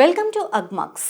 Welcome to Agmax.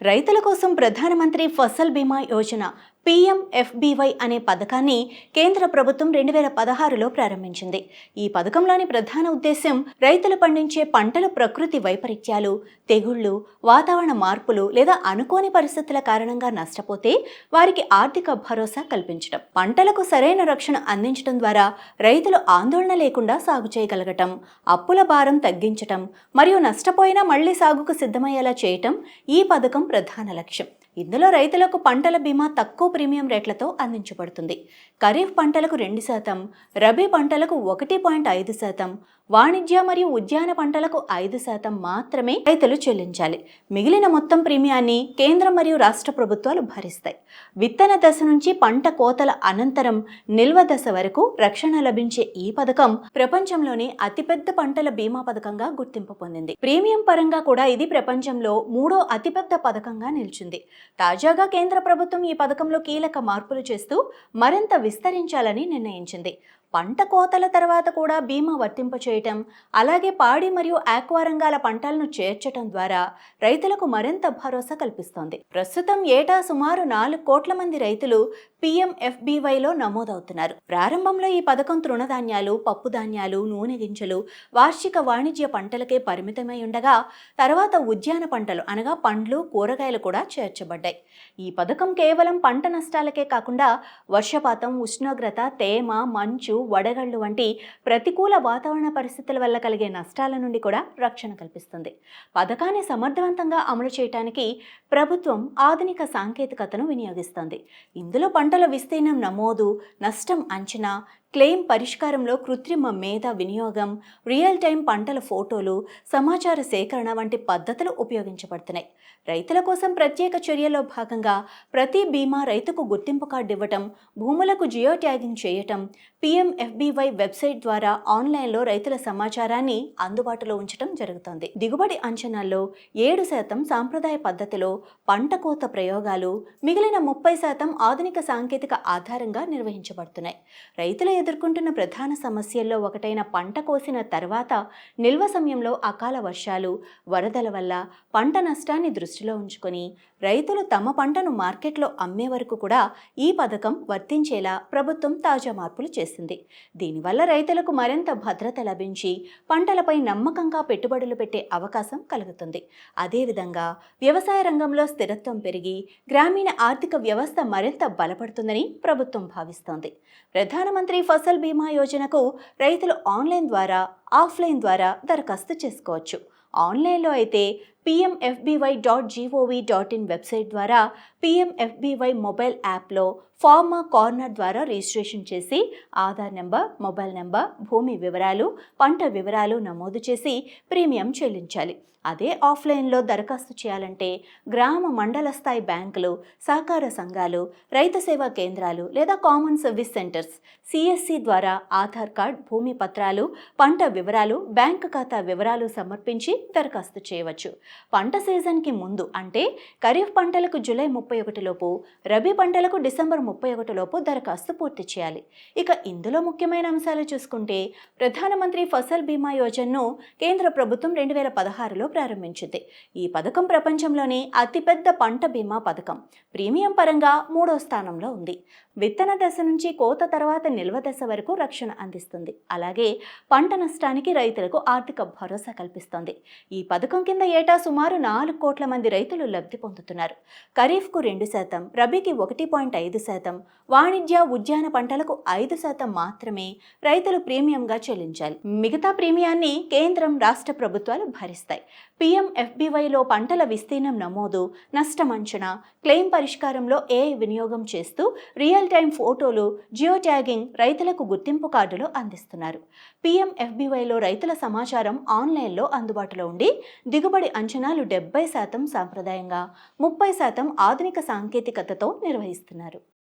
రైతుల కోసం ప్రధానమంత్రి ఫసల్ బీమా యోజన పీఎంఎఫ్బీవై అనే పథకాన్ని కేంద్ర ప్రభుత్వం రెండు వేల పదహారులో ప్రారంభించింది. ఈ పథకంలోని ప్రధాన ఉద్దేశం రైతులు పండించే పంటల ప్రకృతి వైపరీత్యాలు తెగుళ్ళు వాతావరణ మార్పులు లేదా అనుకోని పరిస్థితుల కారణంగా నష్టపోతే వారికి ఆర్థిక భరోసా కల్పించడం పంటలకు సరైన రక్షణ అందించడం ద్వారా రైతులు ఆందోళన లేకుండా సాగు చేయగలగటం అప్పుల భారం తగ్గించటం మరియు నష్టపోయినా మళ్ళీ సాగుకు సిద్ధమయ్యేలా చేయటం ఈ పథకం ప్రధాన లక్ష్యం. ఇందులో రైతులకు పంటల బీమా తక్కువ ప్రీమియం రేట్లతో అందించబడుతుంది. ఖరీఫ్ పంటలకు రెండు శాతం రబీ పంటలకు ఒకటి పాయింట్ ఐదు శాతం వాణిజ్య మరియు ఉద్యాన పంటలకు ఐదు శాతం మాత్రమే రైతులు చెల్లించాలి. మిగిలిన మొత్తం ప్రీమియాన్ని కేంద్రం మరియు రాష్ట్ర ప్రభుత్వాలు భరిస్తాయి. విత్తన దశ నుంచి పంట కోతల అనంతరం నిల్వ దశ వరకు రక్షణ లభించే ఈ పథకం ప్రపంచంలోనే అతిపెద్ద పంటల బీమా పథకంగా గుర్తింపు పొందింది. ప్రీమియం పరంగా కూడా ఇది ప్రపంచంలో మూడో అతిపెద్ద పథకంగా నిలిచింది. తాజాగా కేంద్ర ప్రభుత్వం ఈ పథకంలో కీలక మార్పులు చేస్తూ మరింత విస్తరించాలని నిర్ణయించింది. పంట కోతల తర్వాత కూడా బీమా వర్తింప చేయటం అలాగే పాడి మరియు ఆక్వా రంగాల పంటలను చేర్చటం ద్వారా రైతులకు మరింత భరోసా కల్పిస్తోంది. ప్రస్తుతం ఏటా సుమారు నాలుగు కోట్ల మంది రైతులు పీఎంఎఫ్బీవైలో నమోదవుతున్నారు. ప్రారంభంలో ఈ పథకం తృణధాన్యాలు పప్పు ధాన్యాలు నూనె గింజలు వార్షిక వాణిజ్య పంటలకే పరిమితమై ఉండగా తర్వాత ఉద్యాన పంటలు అనగా పండ్లు కూరగాయలు కూడా చేర్చబడ్డాయి. ఈ పథకం కేవలం పంట నష్టాలకే కాకుండా వర్షపాతం ఉష్ణోగ్రత తేమ మంచు వడగళ్ళు వంటి ప్రతికూల వాతావరణ పరిస్థితుల వల్ల కలిగే నష్టాల నుండి కూడా రక్షణ కల్పిస్తుంది. పథకాన్ని సమర్థవంతంగా అమలు చేయడానికి ప్రభుత్వం ఆధునిక సాంకేతికతను వినియోగిస్తుంది. ఇందులో పంటల విస్తీర్ణం నమోదు నష్టం అంచనా క్లెయిమ్ పరిష్కారంలో కృత్రిమ మేధ వినియోగం రియల్ టైం పంటల ఫోటోలు సమాచార సేకరణ వంటి పద్ధతులు ఉపయోగించబడుతున్నాయి. రైతుల కోసం ప్రత్యేక చర్యలో భాగంగా ప్రతి బీమా రైతుకు గుర్తింపు కార్డు ఇవ్వటం భూములకు జియో ట్యాగింగ్ చేయటం పీఎంఎఫ్బీవై వెబ్సైట్ ద్వారా ఆన్లైన్లో రైతుల సమాచారాన్ని అందుబాటులో ఉంచడం జరుగుతోంది. దిగుబడి అంచనాల్లో ఏడు శాతం సాంప్రదాయ పద్ధతిలో పంట కోత ప్రయోగాలు మిగిలిన ముప్పై శాతం ఆధునిక సాంకేతిక ఆధారంగా నిర్వహించబడుతున్నాయి. రైతుల ఎదుర్కొంటున్న ప్రధాన సమస్యల్లో ఒకటైన పంట కోసిన తర్వాత నిల్వ సమయంలో అకాల వర్షాలు వరదల వల్ల పంట నష్టాన్ని దృష్టిలో ఉంచుకొని రైతులు తమ పంటను మార్కెట్లో అమ్మే వరకు కూడా ఈ పథకం వర్తించేలా ప్రభుత్వం తాజా మార్పులు చేసింది. దీనివల్ల రైతులకు మరింత భద్రత లభించి పంటలపై నమ్మకంగా పెట్టుబడులు పెట్టే అవకాశం కలుగుతుంది. అదేవిధంగా వ్యవసాయ రంగంలో స్థిరత్వం పెరిగి గ్రామీణ ఆర్థిక వ్యవస్థ మరింత బలపడుతుందని ప్రభుత్వం భావిస్తోంది. ప్రధానమంత్రి ఫసల్ బీమా యోజనకు రైతులు ఆన్లైన్ ద్వారా ఆఫ్లైన్ ద్వారా దరఖాస్తు చేసుకోవచ్చు. ఆన్లైన్లో అయితే PMFBY dot GOV dot in website ద్వారా పిఎంఎఫ్బివై మొబైల్ యాప్లో ఫార్మా కార్నర్ ద్వారా రిజిస్ట్రేషన్ చేసి ఆధార్ నెంబర్ మొబైల్ నెంబర్ భూమి వివరాలు పంట వివరాలు నమోదు చేసి ప్రీమియం చెల్లించాలి. అదే ఆఫ్లైన్లో దరఖాస్తు చేయాలంటే గ్రామ మండల స్థాయి బ్యాంకులు సహకార సంఘాలు రైతు సేవా కేంద్రాలు లేదా కామన్ సర్వీస్ సెంటర్స్ సిఎస్సి ద్వారా ఆధార్ కార్డ్ భూమి పత్రాలు పంట వివరాలు బ్యాంక్ ఖాతా వివరాలు సమర్పించి దరఖాస్తు చేయవచ్చు. పంట సీజన్కి ముందు అంటే ఖరీఫ్ పంటలకు జూలై ముప్పై ఒకటిలోపు రబీ పంటలకు డిసెంబర్ ముప్పై ఒకటిలోపు దరఖాస్తు పూర్తి చేయాలి. ఇక ఇందులో ముఖ్యమైన అంశాలు చూసుకుంటే ప్రధానమంత్రి ఫసల్ బీమా యోజనను కేంద్ర ప్రభుత్వం రెండు వేల పదహారులో ప్రారంభించింది. ఈ పథకం ప్రపంచంలోనే అతిపెద్ద పంట బీమా పథకం. ప్రీమియం పరంగా మూడో స్థానంలో ఉంది. విత్తన దశ నుంచి కోత తర్వాత నిల్వ దశ వరకు రక్షణ అందిస్తుంది. అలాగే పంట నష్టానికి రైతులకు ఆర్థిక భరోసా కల్పిస్తోంది. ఈ పథకం కింద ఏటా సుమారు నాలుగు కోట్ల మంది రైతులు లబ్ధి పొందుతున్నారు. ఖరీఫ్కు రెండు శాతం రబీకి ఒకటి పాయింట్ ఐదు శాతం వాణిజ్య ఉద్యాన పంటలకు ఐదు శాతం మాత్రమే రైతులు ప్రీమియంగా చెల్లించాలి. మిగతా ప్రీమియాన్ని కేంద్రం రాష్ట్ర ప్రభుత్వాలు భరిస్తాయి. పీఎంఎఫ్బీవైలో పంటల విస్తీర్ణం నమోదు నష్టం అంచనా క్లెయిమ్ పరిష్కారంలో ఏ వినియోగం చేస్తూ రియల్ టైం ఫోటోలు జియో ట్యాగింగ్ రైతులకు గుర్తింపు కార్డులు అందిస్తున్నారు. పీఎంఎఫ్బీవైలో రైతుల సమాచారం ఆన్లైన్లో అందుబాటులో ఉండి దిగుబడి అంచనాలు డెబ్బై శాతం సాంప్రదాయంగా ముప్పై శాతం ఆధునిక సాంకేతికతతో నిర్వహిస్తున్నారు.